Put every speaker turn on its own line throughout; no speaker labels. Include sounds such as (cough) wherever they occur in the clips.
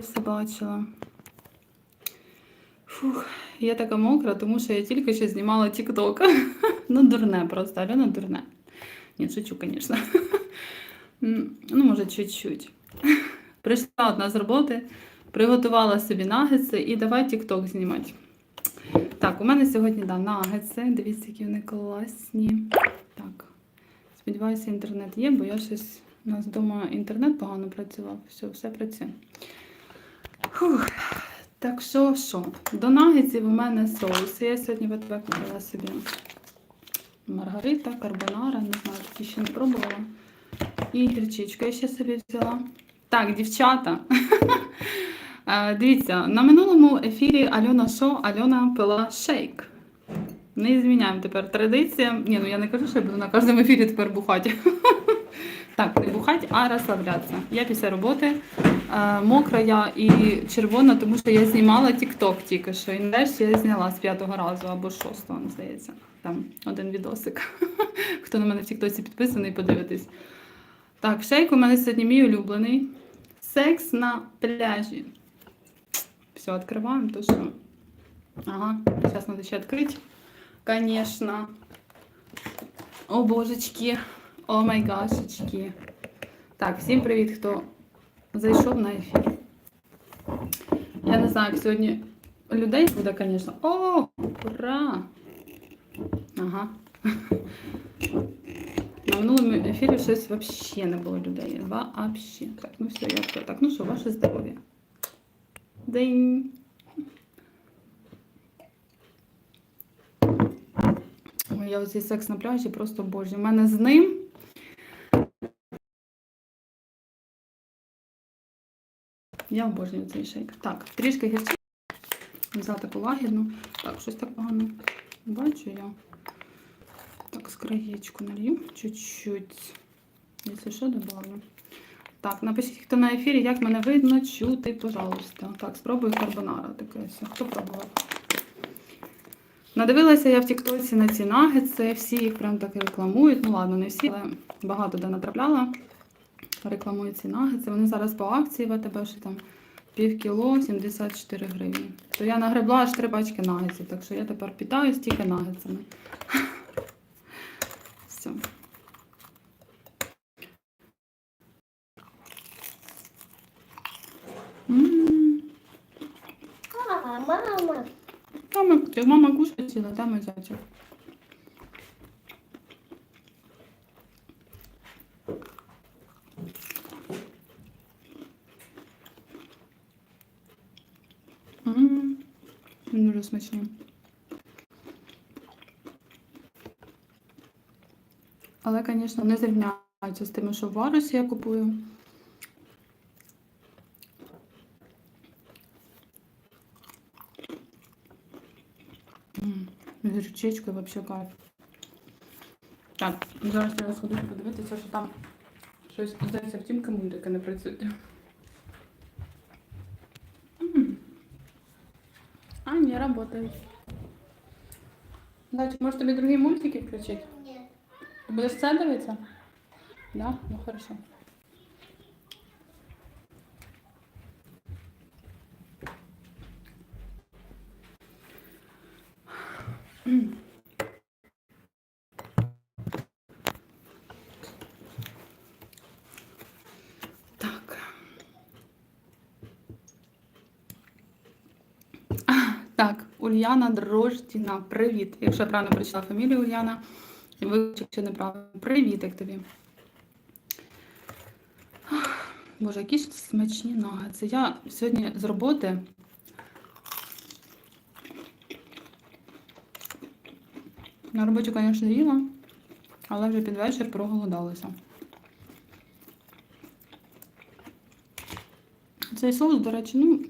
все бачила. Фух, я така мокра, тому що я тільки що знімала TikTok. (laughs) Ну, дурне просто, Альона дурне. Ні, шучу, звісно. (laughs) Ну, може, чуть-чуть. (laughs) Прийшла одна з роботи, приготувала собі нагетси і давай TikTok знімати. Так, у мене сьогодні да, нагетси. Дивіться, які вони класні. Так. Сподіваюся, інтернет є, бо я щось. У нас вдома інтернет погано працював. Все, все працює. Фух. Так що, що? До нагетсів у мене соус. Я сьогодні в купила собі маргарита, карбонара, не знаю, такі ще не пробувала. І гірчичку я ще собі взяла. Так, дівчата. (laughs) Е, Дивіться, на минулому ефірі Альона Шо, Альона пила шейк. Не зміняємо тепер традиція. Ні, ну я не кажу, що я буду на кожному ефірі тепер бухати. (laughs) Так, не бухати, а розслаблятися. Я після роботи мокра я і червона, тому що я знімала TikTok тільки що. І нарешті я зняла з п'ятого разу або з шостого, здається. Там один відосик. (laughs) Хто на мене в Тіктоці підписаний, подивитись. Так, шейк у мене сьогодні мій улюблений. Секс на пляжі. Все, відкриваємо, то що. Ага, зараз треба ще відкрити. Конечно. О, божечки. О май гашечки. Так, всім привіт, хто зайшов на ефір. Я не знаю, як сьогодні людей буде, звісно. О, ура! Ага. На минулому ефірі щось взагалі не було людей. Вообще. Так, ну все, я. Так, ну що, ваше здоров'я. День. Я оцей секс на пляжі просто боже. У мене з ним. Я обожнюю цей шейк. Так, трішки гірчиці. Взяла таку лагідну. Так, щось так погано. Бачу я. Так, з краєчку налью. Чуть-чуть. Якщо що, добавлю. Так, напишіть, хто на ефірі, як мене видно, чути, пожалуйста. Так, спробую карбонара таке. Хто пробував? Надивилася я в Тіктоці на ці нагетси, всі їх прям так рекламують. Ну ладно, не всі, але багато де натрапляла. Рекламують ці нагетси. Вони зараз по акції в АТБ, що там пів кіло 74 гривні. То я нагребла аж три пачки нагетсів, так що я тепер питаюсь тільки нагетсами. (laughs) Все.
Мама.
Мама, мама кушає ціла, там і зятя. М, Дуже смачні. Але, звісно, не зрівняються з тими, що в варусі я купую. З гірчичкою взагалі кайф. Так, зараз треба сходити подивитися, що там щось здається в тім мультики не працюють. М. А, работает. Дача, може тобі другі мультики включити?
Нет.
Ти будеш це дивитися? Да? Ну хорошо. Так. А, Так, Ульяна Дрождіна, привіт. Якщо я правильно прочитала фамілію Ульяна, вивчив, якщо неправильно. Привіт, як тобі. Боже, які ж смачні нагетси. Я сьогодні з роботи. На роботі, звісно, їла, але вже під вечір проголодалася. Цей соус, до речі, ну,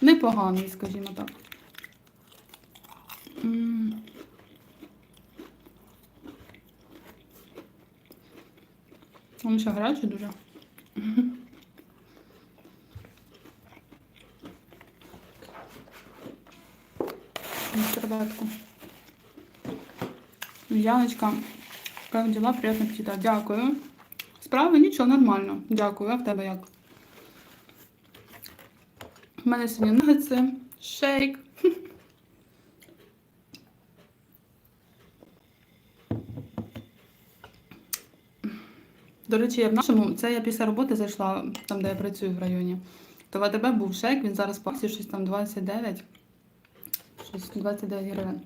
непоганий, скажімо так. Ще гарячий дуже. Серветку. Яночка, як діла, приємно аппетита. Дякую. Справи нічого, нормально. Дякую. А в тебе як? У мене сьогодні нагетси, шейк. До речі, я в нашому, це я після роботи зайшла, там, де я працюю в районі. То в був шейк, він зараз акції щось там 29. Щось 29 гривень.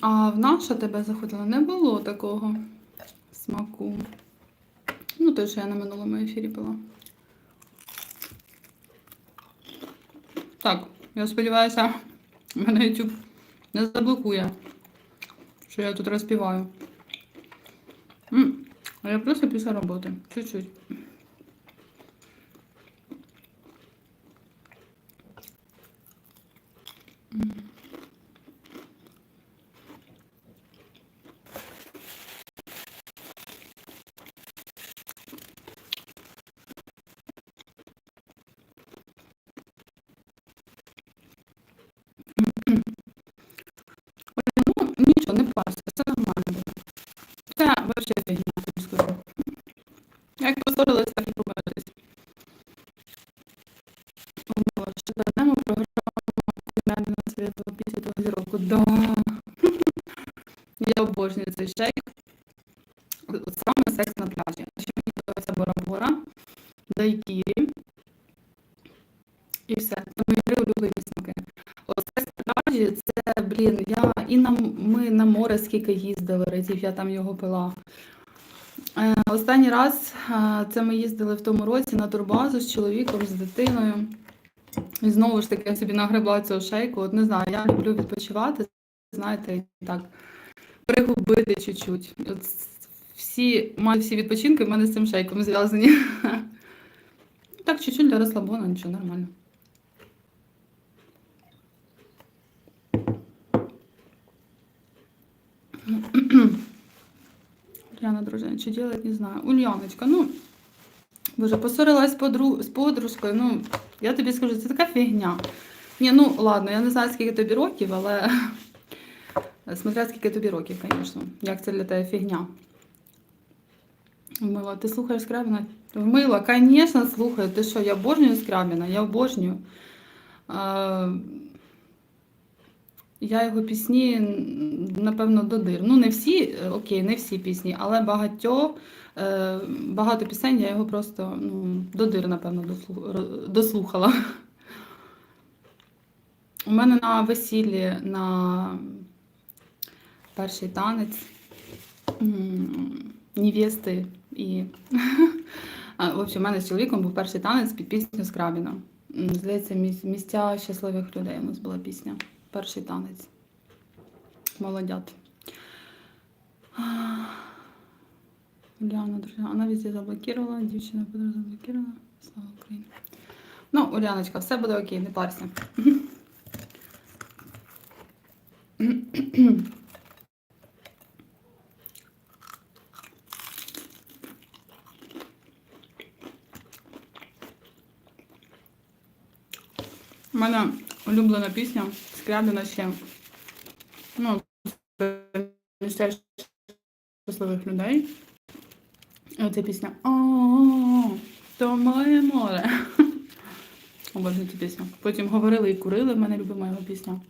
А в наш АТБ заходила, не було такого смаку. Ну, те, що я на минулому ефірі пила. Так, я сподіваюся, мене YouTube не заблокує, що я тут розпіваю. Я просто після роботи. Чуть-чуть. Дайкірі. І все. Це мої улюблені смаки. На пляжі, це, блін, я і на ми на море скільки їздили разів, я там його пила. Е, Останній раз е, це ми їздили в тому році на турбазу з чоловіком, з дитиною. І знову ж таки я собі нагребла цього шейку. От не знаю, я люблю відпочивати, знаєте, так пригубити чуть-чуть. От всі, майже всі відпочинки в мене з цим шейком зв'язані. (laughs) Так, чуть-чуть для розслабону, нічого нормально. Ульяна, дружина, что делать, не знаю. Ульяночка, ну, боже, поссорилась з подру... з подружкою, ну, я тобі скажу, це така фігня. Ні, ну, ладно, я не знаю, скільки тобі років, але (laughs) смотря скільки тобі років, звісно. Як це для тебе фігня. Вмила, ти слухаєш Скрябіна? Вмила, звісно, слухаю. Ти що, я обожнюю Скрябіна, я обожнюю. Я його пісні, напевно, до дир. Ну, не всі, е, окей, не всі пісні, але багатьо, е, багато пісень я його просто ну, до дир, напевно, дослухала. У мене на весіллі на перший танець невести і. А, В у мене з чоловіком був перший танець під пісню Скрабіна. Здається, місця щасливих людей у нас була пісня. Перший танець. Молодят. Уляна, друзья, она везде заблокировала, дівчина подруга заблокировала. Слава Україні. Ну, Уляночка, все буде окей, не парся. Мене улюблена пісня Скрябіна ще. Ну, з щасливих людей. І оця пісня О, то моє море. (laughs) Обожнюю цю пісню. Потім говорили і курили, в мене любима його пісня.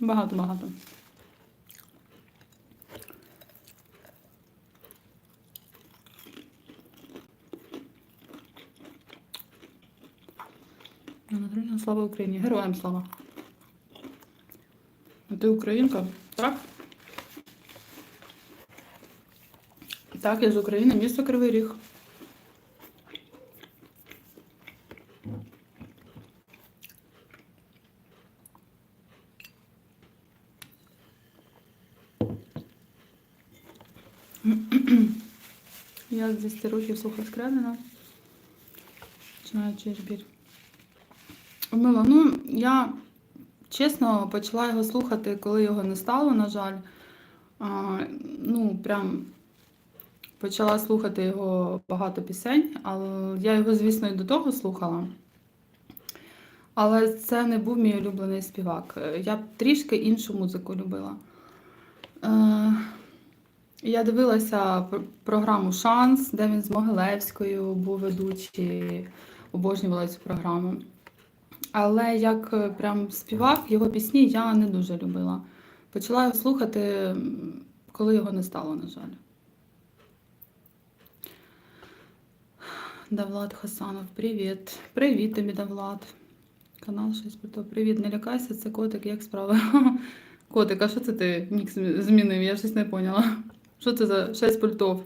Багато-багато. Слава Україні! Героям слава! А ти українка? Так? Так, я з України, місто Кривий Ріг. Я з 10 років слухаю Скрябіна. Починаючи збір. Мила, ну я чесно почала його слухати, коли його не стало, на жаль. А, ну, прям почала слухати його багато пісень, але я його, звісно, і до того слухала. Але це не був мій улюблений співак. Я трішки іншу музику любила. Е, я дивилася пр- програму Шанс, де він з Могилевською був ведучий. обожнювала цю програму. Але як е, прям співак, його пісні я не дуже любила. Почала його слухати, коли його не стало, на жаль. Давлад Хасанов, привіт. Привіт тобі, Давлад. Канал 6 пультов. Привіт, не лякайся, це котик, як справи? (laughs) Котик, а що це ти нік змінив? Я щось не поняла. (laughs) Що це за 6 пультов?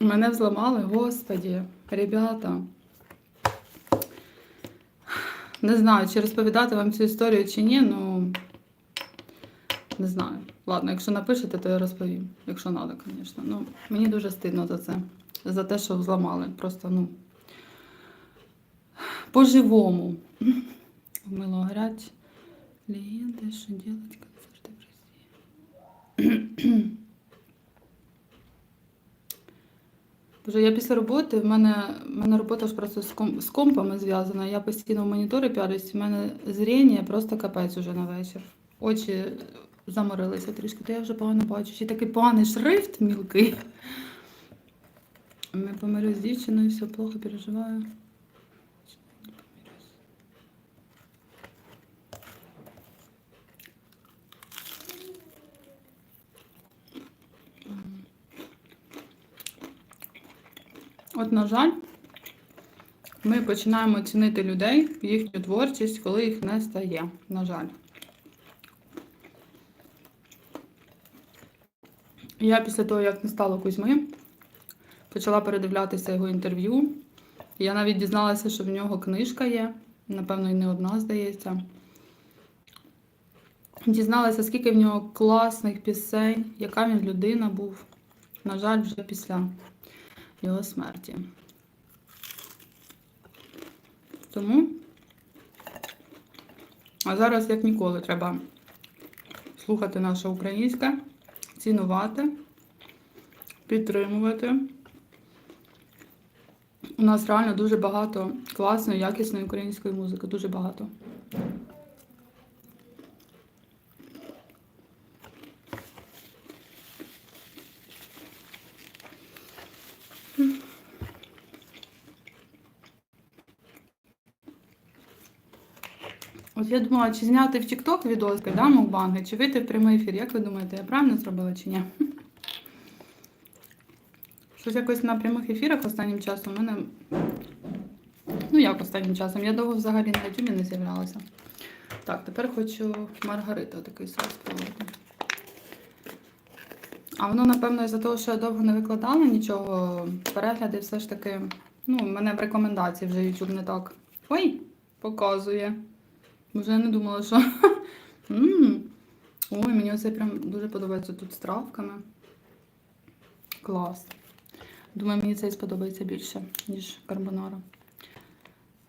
Мене взламали, господі, ребята. Не знаю, чи розповідати вам цю історію чи ні, ну не знаю. Ладно, якщо напишете, то я розповім. Якщо треба, звісно. Ну, мені дуже стидно за це. За те, що взламали. Просто, ну. По-живому. Мило горять. Легенди, що делать концерти в Росії. Боже, я після роботи, в мене, в мене робота ж просто з, ком, з компами зв'язана. Я постійно в монітори пялюсь, в мене зріння просто капець уже на вечір. Очі заморилися трішки, то я вже погано бачу. Ще такий поганий шрифт мілкий. Ми помирюсь з дівчиною, все плохо переживаю. От, на жаль, ми починаємо цінити людей, їхню творчість, коли їх не стає. На жаль. Я після того, як не стало Кузьми, почала передивлятися його інтерв'ю. Я навіть дізналася, що в нього книжка є. Напевно, і не одна, здається. Дізналася, скільки в нього класних пісень, яка він людина був. На жаль, вже після його смерті. Тому, а зараз, як ніколи, треба слухати наше українське, цінувати, підтримувати. У нас реально дуже багато класної, якісної української музики, дуже багато. Я думала, чи зняти в TikTok відоски, да, мукбанги, чи вийти в прямий ефір. Як ви думаєте, я правильно зробила чи ні? (laughs) Щось якось на прямих ефірах останнім часом у мене. Ну, як останнім часом? Я довго взагалі на ютубі не з'являлася. Так, тепер хочу Маргарита такий соус спробувати. А воно, напевно, із-за того, що я довго не викладала нічого, перегляди все ж таки. Ну, мене в рекомендації вже YouTube не так. Ой, показує. Вже не думала, що. (laughs) Ой, мені оце прям дуже подобається тут з травками. Клас. Думаю, мені цей сподобається більше, ніж карбонара.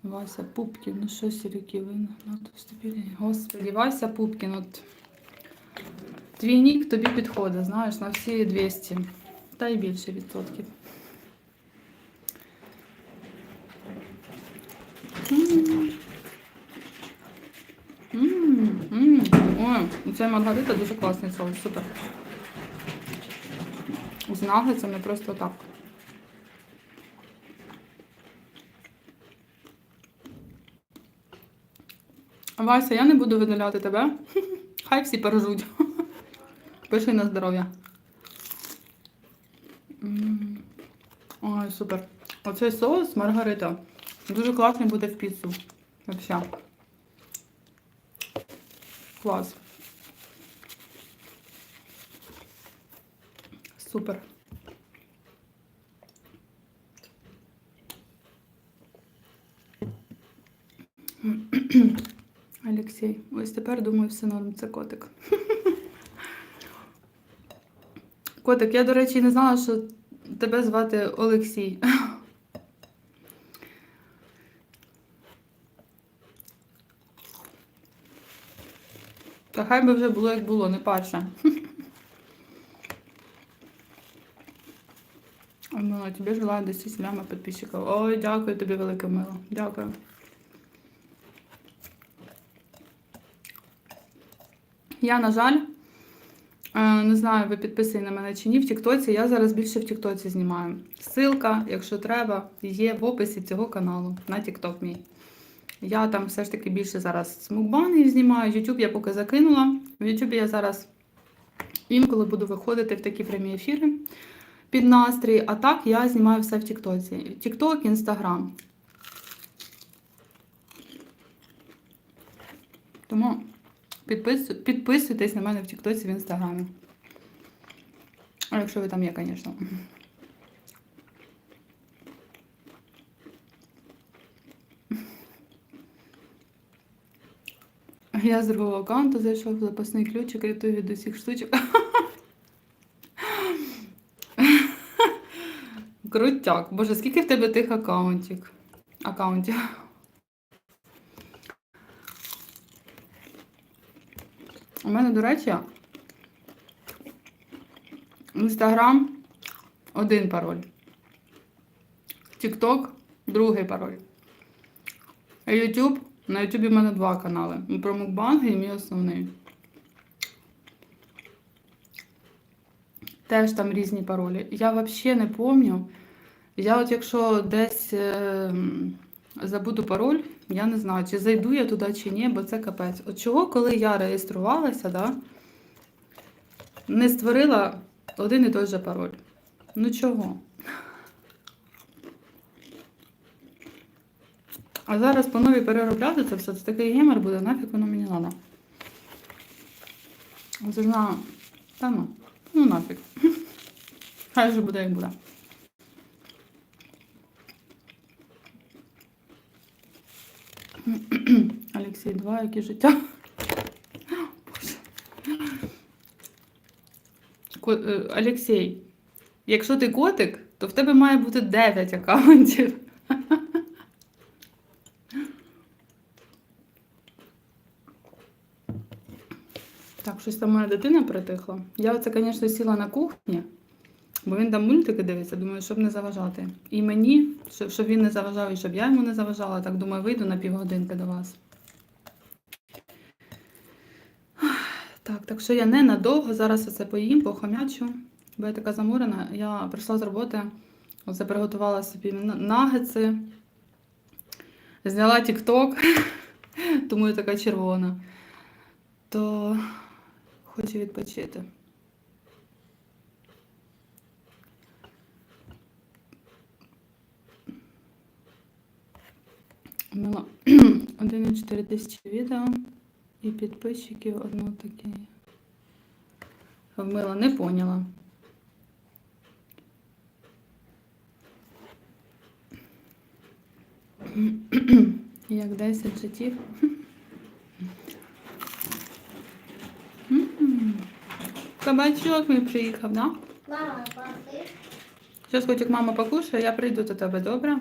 Вася Пупкін, ну що сірюки ви на ступілі. Господи, Вася Пупкін, от твій нік тобі підходить, знаєш, на всі 200. Та й більше відсотків. М. М, м. Ой, цей маргарита дуже класний соус, супер. З нагетсами просто так. Вася, я не буду видаляти тебе. (laughs) Хай всі пережуть. (laughs) Пиши на здоров'я. Ой, супер. Оцей соус Маргарита. Дуже класний буде в піцу. Вообще. Клас. Супер. (clears throat) Олексій, ось тепер думаю, все норм, це котик. (laughs) Котик, я, до речі, не знала, що тебе звати Олексій. (laughs) Та хай би вже було як було, не перше. (laughs) Мила, тобі желаю 10 ляма підписчиків. Ой, дякую тобі велике мило. Дякую. Я, на жаль, Е, Не знаю, ви підписані на мене чи ні в Тіктоці. Я зараз більше в Тіктоці знімаю. Ссылка, якщо треба, є в описі цього каналу на Тікток мій. Я там все ж таки більше зараз мукбанів знімаю. YouTube я поки закинула. В YouTube я зараз інколи буду виходити в такі прямі ефіри під настрій. А так я знімаю все в Тіктоці. Тікток, Інстаграм. Тому підпису- підписуйтесь на мене в Тіктоці в Інстаграмі. Якщо ви там є, звісно. Я з другого аккаунту зайшов запасний ключик, рятую від усіх штучок. Крутяк. Боже, скільки в тебе тих аккаунтів? Аккаунтів. У мене, до речі, Інстаграм один пароль. Тікток другий пароль. Ютуб. На Ютубі в мене два канали. Про мукбанги і мій основний. Теж там різні паролі. Я взагалі не пам'ятаю. Я от якщо десь е, забуду пароль, я не знаю, чи зайду я туди чи ні, бо це капець. От чого, коли я реєструвалася, да, не створила один і той же пароль. Ну чого? А зараз по новій переробляти це все. Це такий геймер буде, нафіг воно мені треба. Це ж на... Та ну, ну нафіг. (laughs) Хай же буде, як буде. (clears throat) Олексій, два, які життя. (gasps) Ко- е, Олексій, якщо ти котик, то в тебе має бути 9 аккаунтів. Так, щось там моя дитина притихла. Я оце, звісно, сіла на кухні, бо він там мультики дивиться, думаю, щоб не заважати. І мені, щоб, він не заважав, і щоб я йому не заважала, так думаю, вийду на півгодинки до вас. Так, так що я ненадовго зараз оце поїм, похомячу, бо я така замурена. Я прийшла з роботи, оце приготувала собі нагетси, зняла тік-ток, (laughs) тому я така червона. То хочу відпочити. Мила (clears throat) 1,4 тисячі відео і підписчиків одно таке. Вмила, не поняла. (clears throat) Як 10 життів. (clears throat) М. Кабачок мій приїхав, да?
Мама, папи.
Зараз котик мама покушає, я прийду до тебе, добре?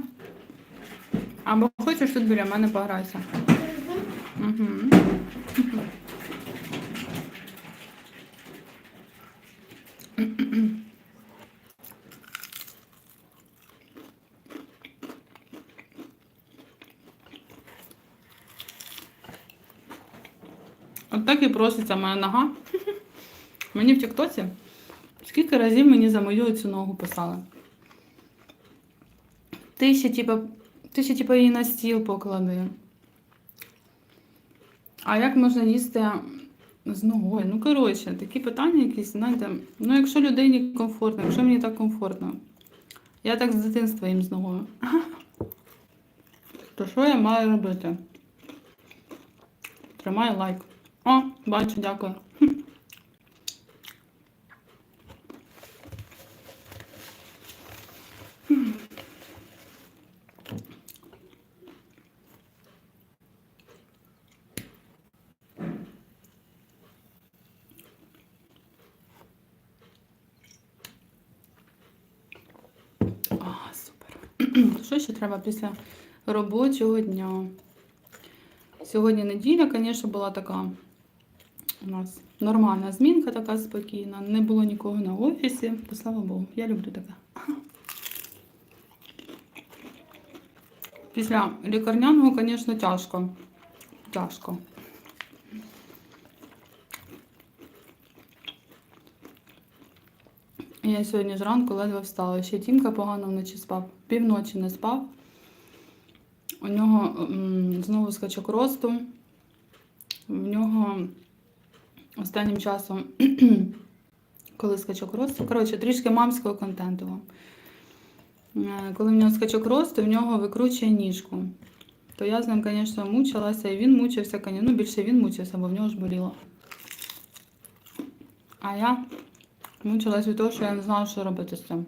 Або хочеш тут біля мене пограйся. Угу. От так і проситься моя нога. Мені в Тіктоці скільки разів мені за мою цю ногу писали. Ти ще, типа, її на стіл поклади. А як можна їсти з ногою? Ну, коротше, такі питання якісь, знаєте. Ну, якщо людині комфортно, якщо мені так комфортно. Я так з дитинства їм з ногою. (laughs) То що я маю робити? Тримай лайк. О, бачу, дякую. А, супер. (clears throat) Що ще треба після робочого дня? Сьогодні неділя, звісно, була така у нас нормальна змінка, така спокійна. Не було нікого на офісі, то слава Богу, я люблю таке. Після лікарняного, звісно, тяжко. Тяжко. Я сьогодні зранку ледве встала. Ще Тімка погано вночі спав. Півночі не спав. У нього знову скачок росту. В нього останнім часом, (clears throat) коли скачок росту, коротше, трішки мамського контенту. Е, Коли в нього скачок росту, в нього викручує ніжку. То я з ним, звісно, мучилася, і він мучився, ну більше він мучився, бо в нього ж боліло. А я мучилась від того, що я не знала, що робити з цим.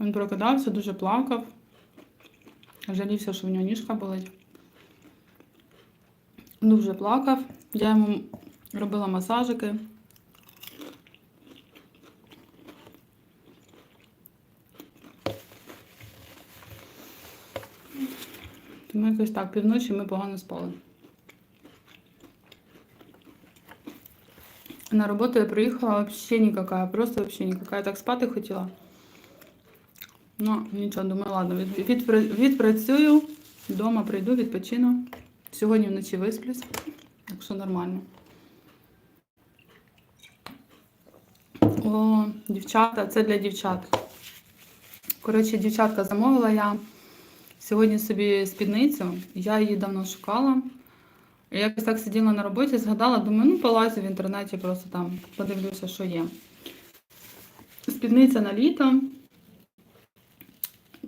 Він прокидався, дуже плакав. Жалівся, що в нього ніжка болить. Дуже плакав. Я йому робила масажики. Тому якось так, півночі ми погано спали. На роботу я приїхала вообще никакая, просто вообще никакая. Так спати хотіла. Ну, нічого, думаю, ладно, від, відпра- відпрацюю, вдома прийду, відпочину. Сьогодні вночі висплюсь, так що нормально. О, дівчата, це для дівчат. Коротше, дівчатка замовила я сьогодні собі спідницю. Я її давно шукала. Я якось так сиділа на роботі, згадала, думаю, ну полазю в інтернеті, просто там подивлюся, що є. Спідниця на літо.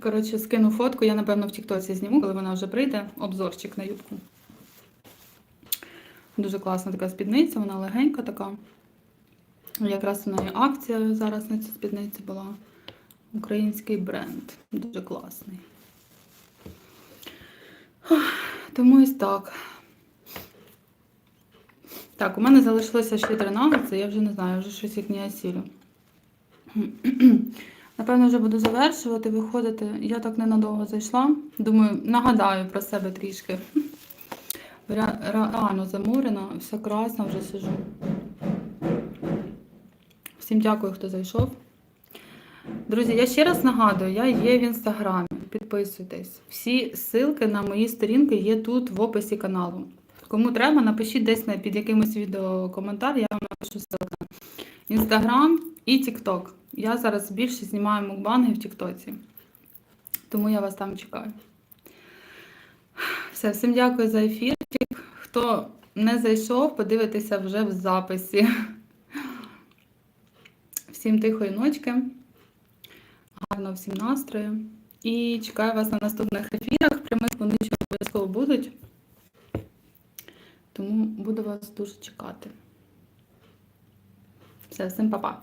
Коротше, скину фотку, я, напевно, в Тіктоці зніму, коли вона вже прийде, обзорчик на юбку. Дуже класна така спідниця, вона легенька така. Якраз у неї акція зараз на цю спідницю була. Український бренд. Дуже класний. Тому ось так. Так, у мене залишилося ще три нагетси, я вже не знаю, вже щось їх не осілю. Напевно, вже буду завершувати, виходити. Я так ненадовго зайшла. Думаю, нагадаю про себе трішки. (laughs) Реально замурена, все красно, вже сижу. Всім дякую, хто зайшов. Друзі, я ще раз нагадую, я є в інстаграмі. Підписуйтесь. Всі ссылки на мої сторінки є тут в описі каналу. Кому треба, напишіть десь під якимось відео коментар, я вам напишу ссылки. Інстаграм і Тікток. Я зараз більше знімаю мукбанги в Тіктоці. Тому я вас там чекаю. Все, всім дякую за ефірчик. Хто не зайшов, подивитися вже в записі. Всім тихої ночки, гарного всім настрою. І чекаю вас на наступних ефірах. Прямих вони ще обов'язково будуть. Тому буду вас дуже чекати. Все, всім па-па.